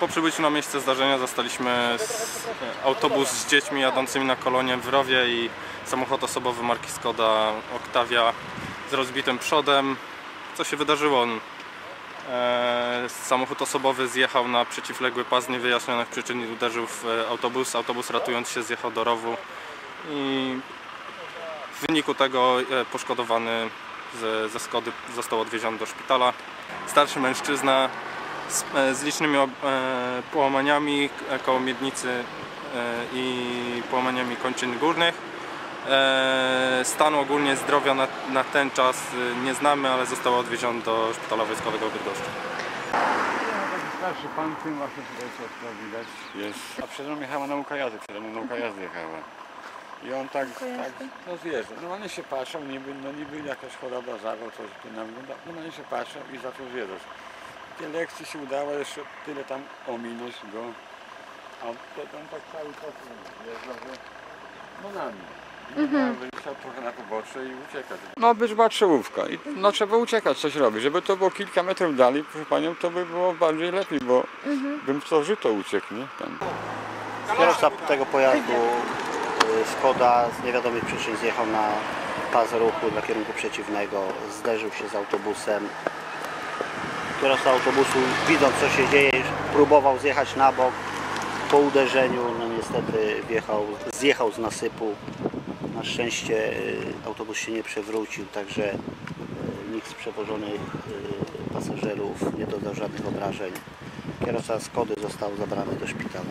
Po przybyciu na miejsce zdarzenia zastaliśmy autobus z dziećmi jadącymi na kolonie w rowie i samochód osobowy marki Skoda Octavia z rozbitym przodem. Co się wydarzyło? E, samochód osobowy zjechał na przeciwległy pas niewyjaśnionych przyczyn i uderzył w e, autobus. Autobus ratując się zjechał do rowu i w wyniku tego e, poszkodowany ze Skody został odwieziony do szpitala. Starszy mężczyzna z, e, z licznymi ob- e, połamaniami k- koło miednicy e, i połamaniami kończyn górnych. E, Stanu ogólnie zdrowia na, na ten czas e, nie znamy, ale został odwieziony do szpitala wojskowego w Bydgoszczy. Starszy pan, tym właśnie tutaj co to widać jest. A przede mną jechała nauka jazdy, przede mną nauka jazdy jechała. I on tak, tak no zjeżdża. Normalnie się patrzał, niby, no niby jakaś choroba, zawał, coś tu nam wygląda. Normalnie się patrzał i zaczął zjeżdżać. Tej lekcji się udało jeszcze tyle tam ominąć go. A potem tak cały czas jeżdżał, że no nami. Mhm. Wyjechał trochę na pobocze i uciekać. No by była czołówka i no trzeba uciekać, coś robić. Żeby to było kilka metrów dalej, proszę panią, to by było bardziej lepiej, bo bym w to żyto uciekł, nie? Tam. Kierowca tego pojazdu y, Skoda z niewiadomych przyczyn zjechał na pas ruchu dla kierunku przeciwnego, zderzył się z autobusem. Kierowca autobusu widząc co się dzieje próbował zjechać na bok. Po uderzeniu no niestety wjechał, zjechał z nasypu. Na szczęście y, autobus się nie przewrócił, także y, nikt z przewożonych y, pasażerów nie dodał żadnych obrażeń. Kierowca Skody został zabrany do szpitala